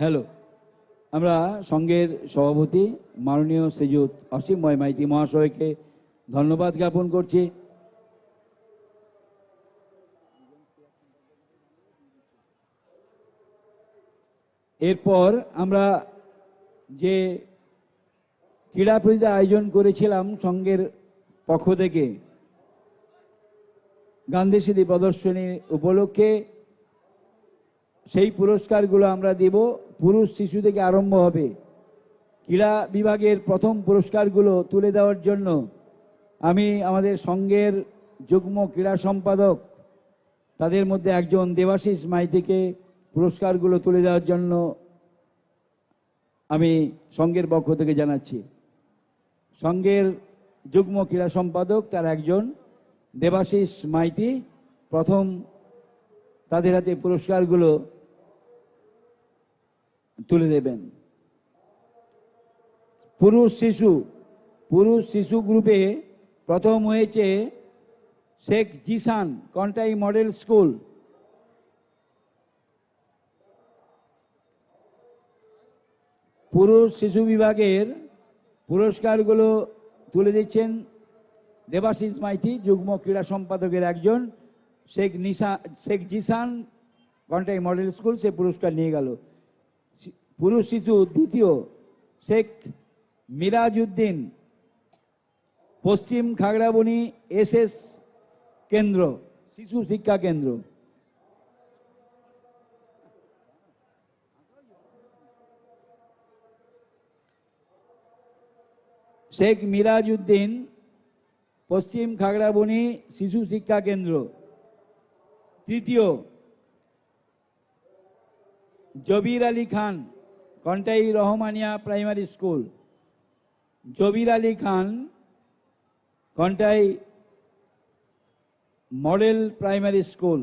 Hello, আমরা সংঘের সভাপতি মাননীয় শ্রীযুত অসীমময় মাইতি মহাশয়কে ধন্যবাদ জ্ঞাপন করছি। এরপর আমরা যে ক্রীড়া প্রতিযোগিতা আয়োজন করেছিলাম সংঘের পক্ষ থেকে, গান্ধী স্মৃতি প্রদর্শনী উপলক্ষে সেই পুরস্কারগুলো আমরা দেব। পুরুষ শিশু থেকে আরম্ভ হবে। ক্রীড়া বিভাগের প্রথম পুরস্কারগুলো তুলে দেওয়ার জন্য আমি আমাদের সঙ্গের যুগ্ম ক্রীড়া সম্পাদক, তাদের মধ্যে একজন দেবাশিস মাইতিকে পুরস্কারগুলো তুলে দেওয়ার জন্য আমি সংঘের পক্ষ থেকে জানাচ্ছি। সংঘের যুগ্ম ক্রীড়া সম্পাদক তার একজন দেবাশিস মাইতি প্রথম তাদের হাতে পুরস্কারগুলো তুলে দেবেন। পুরুষ শিশু পুরুষ শিশু গ্রুপে প্রথম হয়েছে শেখ জিসান কন্টাই মডেল স্কুল। পুরুষ শিশু বিভাগের পুরস্কারগুলো তুলে দিচ্ছেন দেবাশিস মাইতি, যুগ্ম ক্রীড়া সম্পাদকের একজন। শেখ নিশা, শেখ জিসান কন্টাই মডেল স্কুল, সে পুরস্কার নিয়ে গেল। পুরুষ শিশু দ্বিতীয় শেখ মিরাজ উদ্দিন পশ্চিম খাগড়াবনি এসএস কেন্দ্র, শিশু শিক্ষা কেন্দ্র। শেখ মিরাজ উদ্দিন পশ্চিম খাগড়াবনি শিশু শিক্ষা কেন্দ্র। তৃতীয়, Jabir Ali Khan Contai Rahmania primary school Jabir Ali Khan Contai model primary school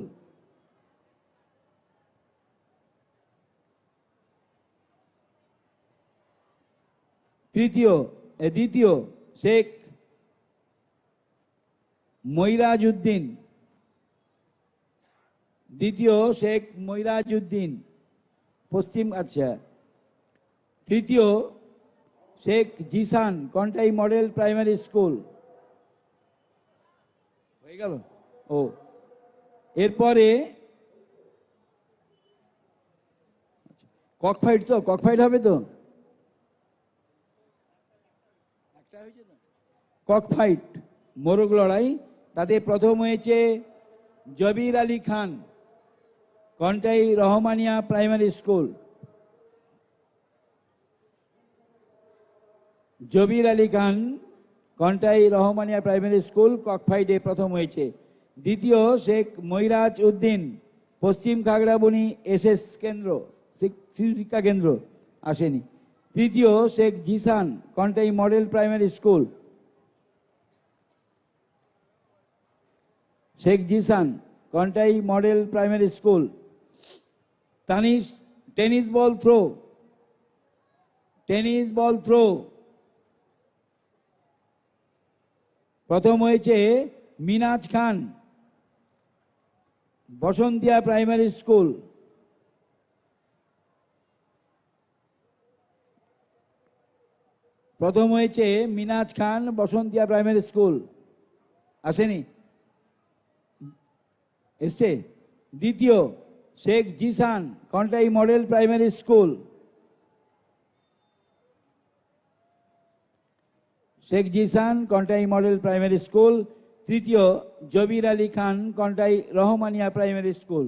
তৃতীয় দ্বিতীয় শেখ মইরাজ উদ্দিন দ্বিতীয় শেখ মইরাজ উদ্দিন পশ্চিম আচ্ছা তৃতীয় Sheikh Jisan Contai model primary school. হয়ে গেল? ও। এরপরে কক ফাইট তো কক ফাইট হবে তো? কক ফাইট মোরগ লড়াই, তাতে প্রথম হয়েছে Jabir Ali Khan Contai Rahmania primary school. Jabir Ali Khan, Contai Rahmania primary school ককফাইডে প্রথম হয়েছে। দ্বিতীয় শেখ মইরাজ উদ্দিন, পশ্চিম খাগড়াবনি এসএস কেন্দ্র, শিক- শিক্ষা কেন্দ্র আসেনি। তৃতীয় Sheikh Jisan, Contai model primary school. Sheikh Jisan, Contai model primary school. Tanish, tennis ball throw. Tennis ball throw. প্রথম হয়েছে মিনাজ খান, বসন্তিয়া প্রাইমারি স্কুল। প্রথম হয়েছে মিনাজ খান, বসন্তিয়া প্রাইমারি স্কুল। আসেনি? এসছে? দ্বিতীয়, Sheikh Jisan, Contai model primary school. Sheikh Jisan, Contai model primary school, তৃতীয় Jabir Ali Khan, Contai Rahmania primary school.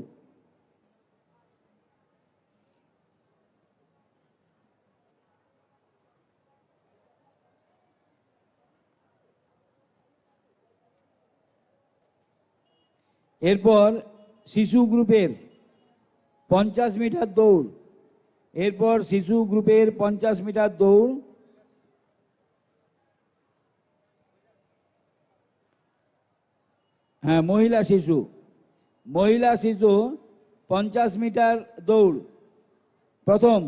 এরপর শিশু গ্রুপের পঞ্চাশ মিটার দৌড়। এরপর শিশু গ্রুপের পঞ্চাশ মিটার দৌড়। হ্যাঁ মহিলা শিশু। মহিলা শিশু পঞ্চাশ মিটার দৌড়। প্রথম,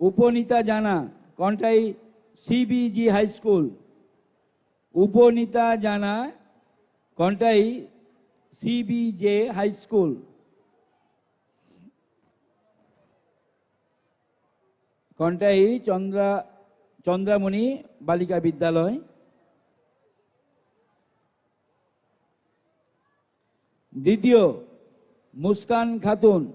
Upanita Jana, Contai? CBG high school Upanita Jana, Contai? CBJ high school Contai? Chandra, Chandramani বালিকা বিদ্যালয়। দ্বিতীয়, Muskan Khatun,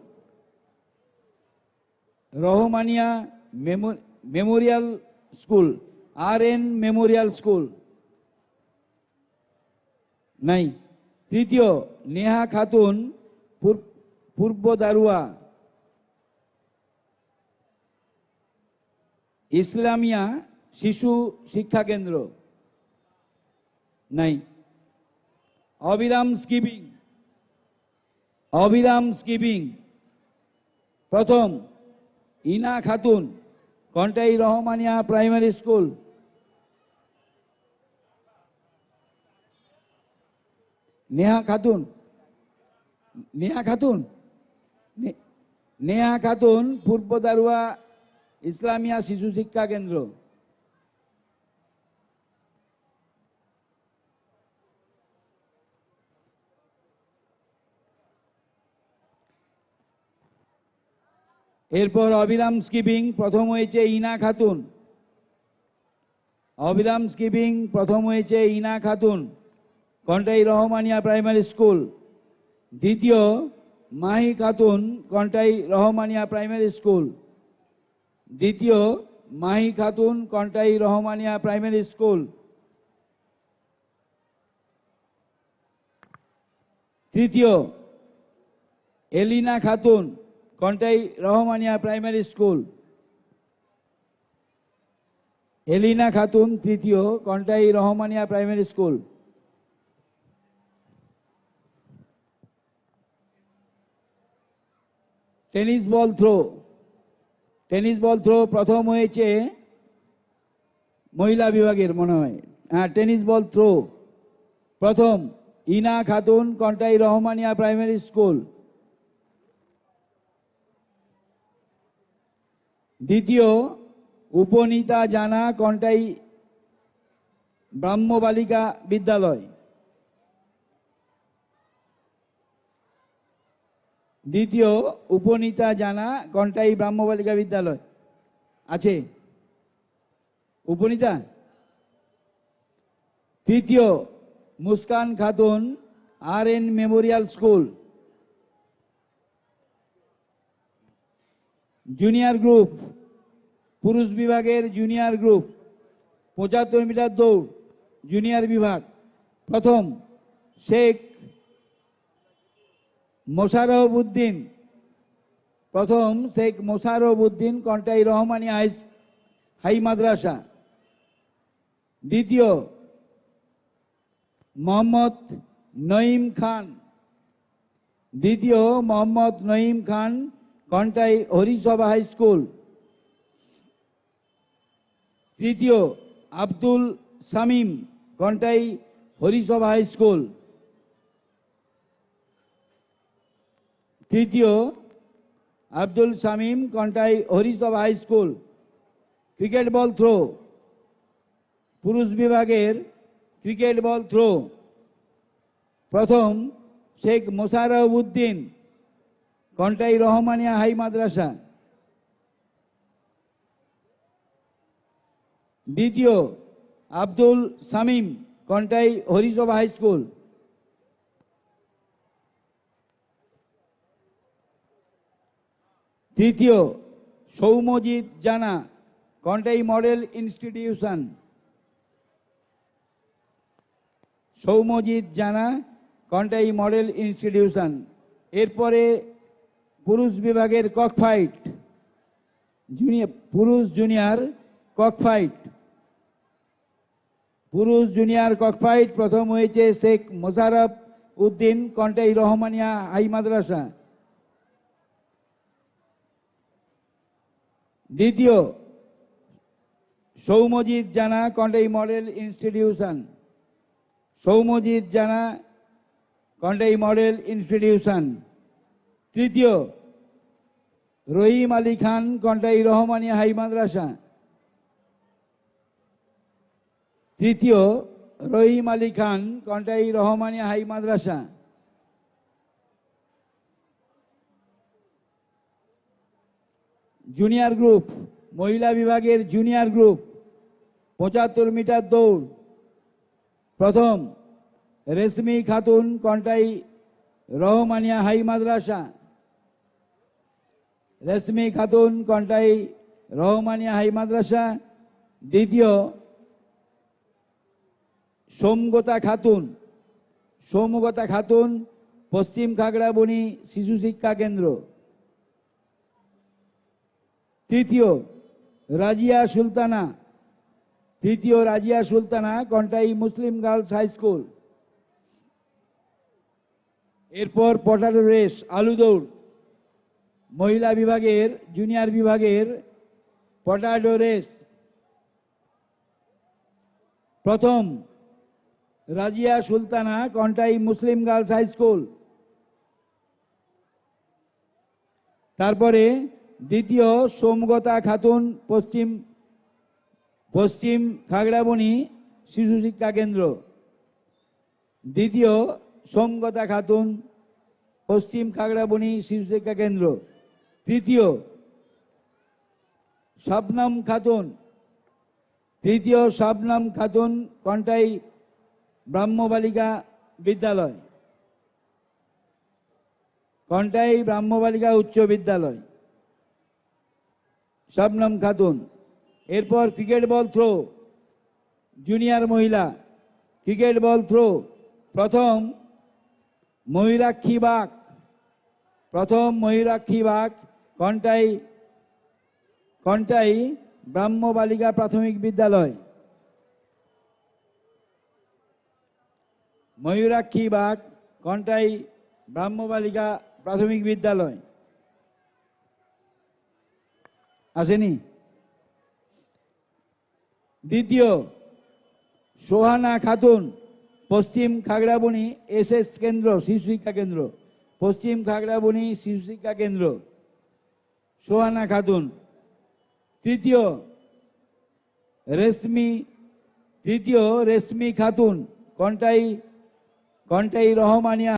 Rahmania memo- memorial school R N memorial school. নাই, তৃতীয়, নেহা খাতুন পূর্ব দারুয়া, ইসলামিয়া শিশু শিক্ষা কেন্দ্র। নাই, অবিরাম স্কিপিং। অবিরাম স্কিপিং। প্রথম, ইনা খাতুন, কন্টাই রহমানিয়া প্রাইমারি স্কুল। নেহা খাতুন নেহা খাতুন নেহা খাতুন পূর্ব দারুয়া ইসলামিয়া শিশু শিক্ষা কেন্দ্র। এরপর অবিরাম স্কিপিং প্রথম হয়েছে ইনা খাতুন। অবিরাম স্কিপিং প্রথম হয়েছে ইনা খাতুন, কন্টাই রহমানিয়া প্রাইমারি স্কুল। দ্বিতীয়, মাহি খাতুন, কন্টাই রহমানিয়া প্রাইমারি স্কুল। দ্বিতীয়, মাহি খাতুন, কন্টাই রহমানিয়া প্রাইমারি স্কুল। তৃতীয়, এলিনা খাতুন কন্টাই রহমানিয়া প্রাইমারি স্কুল এলিনা খাতুন তৃতীয় Contai Rahmania primary school tennis ball throw tennis ball throw প্রথম হয়েছে মহিলা বিভাগের মনে হয়। হ্যাঁ টেনিস বল থ্রো প্রথম ইনা খাতুন কন্টাই রহমানিয়া প্রাইমারি স্কুল দ্বিতীয়, উপনীতা জানা কন্টাই ব্রাহ্ম বালিকা বিদ্যালয়। দ্বিতীয়, উপনীতা জানা কন্টাই ব্রাহ্ম বালিকা বিদ্যালয়। আছে? উপনীতা? তৃতীয়, Muskan Khatun R N memorial school. Junior group পুরুষ বিভাগের জুনিয়র গ্রুপ পঁচাত্তর মিটার দৌড় জুনিয়র বিভাগ প্রথম, শেখ মোশারফ উদ্দিন প্রথম, শেখ মোশারফ উদ্দিন কন্টাই রহমানি হাই হাই মাদ্রাসা। দ্বিতীয়, মোহাম্মদ নঈম খান। দ্বিতীয়, মোহাম্মদ নঈম খান কন্টাই হরিসভা হাই স্কুল। তৃতীয়, আব্দুল শামীম কন্টাই হরিসভা হাই স্কুল। তৃতীয়, Abdul Shamim Contai Harisabha high school. Cricket ball throw. পুরুষ বিভাগের ক্রিকেট বল থ্রো। প্রথম, শেখ মোশারফ উদ্দিন কন্টাই রহমানিয়া হাই মাদ্রাসা? দ্বিতীয়, আব্দুল শামীম কন্টাই হরিসভা হাই স্কুল? তৃতীয়, সৌমজিৎ জানা, কন্টাই মডেল ইনস্টিটিউশন? সৌমজিৎ জানা, কন্টাই মডেল ইনস্টিটিউশন? এরপরে পুরুষ বিভাগের কক ফাইট জুনিয়র পুরুষ জুনিয়র কক ফাইট পুরুষ জুনিয়র কক ফাইট প্রথম হয়েছে শেখ মোশারফ উদ্দিন, কন্টাই রহমানিয়া হাই মাদ্রাসা। দ্বিতীয়, সৌমজিৎ জানা, কন্টাই মডেল ইনস্টিটিউশন। সৌমজিৎ জানা, কন্টাই মডেল ইনস্টিটিউশন। তৃতীয়, রহিম আলী খান কন্টাই রহমানিয়া হাই মাদ্রাসা। তৃতীয়, রহিম আলী খান কন্টাই রহমানিয়া হাই মাদ্রাসা। জুনিয়র গ্রুপ, মহিলা বিভাগের জুনিয়র গ্রুপ, পঁচাত্তর মিটার দৌড়। প্রথম, রেশমি খাতুন কন্টাই রহমানিয়া হাই মাদ্রাসা। রেশমি খাতুন, কন্টাই, রহমানিয়া হাই মাদ্রাসা, দ্বিতীয় সোমগতা খাতুন, সৌমগতা খাতুন, পশ্চিম খাগড়াবনি শিশু শিক্ষা কেন্দ্র। তৃতীয় রাজিয়া সুলতানা, তৃতীয় Razia Sultana, Contai Muslim girls high school. এরপর পটাটো রেস আলু দৌড় মহিলা বিভাগের জুনিয়র বিভাগের পটাটো রেস প্রথম Razia Sultana Contai Muslim girls high school. তারপরে দ্বিতীয় সোমগতা খাতুন পশ্চিম পশ্চিম খাগড়াবনি শিশু শিক্ষা কেন্দ্র। দ্বিতীয় সোমগতা খাতুন পশ্চিম খাগড়াবনি শিশু শিক্ষা কেন্দ্র। তৃতীয়, শবনম খাতুন। তৃতীয় শবনম খাতুন কন্টাই ব্রাহ্ম বালিকা বিদ্যালয়। কন্টাই ব্রাহ্ম বালিকা উচ্চ বিদ্যালয়। শবনম খাতুন। এরপর ক্রিকেট বল থ্রো, জুনিয়র মহিলা। ক্রিকেট বল থ্রো, প্রথম ময়ূরাক্ষী বাগ প্রথম ময়ূরাক্ষী বাগ কন্টাই কন্টাই ব্রাহ্ম বালিকা প্রাথমিক বিদ্যালয়। ময়ূরাক্ষী বাগ, কন্টাই ব্রাহ্ম বালিকা প্রাথমিক বিদ্যালয়। আসেনি? দ্বিতীয়, সোহানা খাতুন, পশ্চিম খাগড়াবনি এস এস কেন্দ্র শিশু শিক্ষা কেন্দ্র। পশ্চিম খাগড়াবনি শিশু শিক্ষা কেন্দ্র। সোহানা খাতুন। তৃতীয় রেশমি তৃতীয় রেশমি খাতুন কন্টাই কন্টাই রহমানিয়া।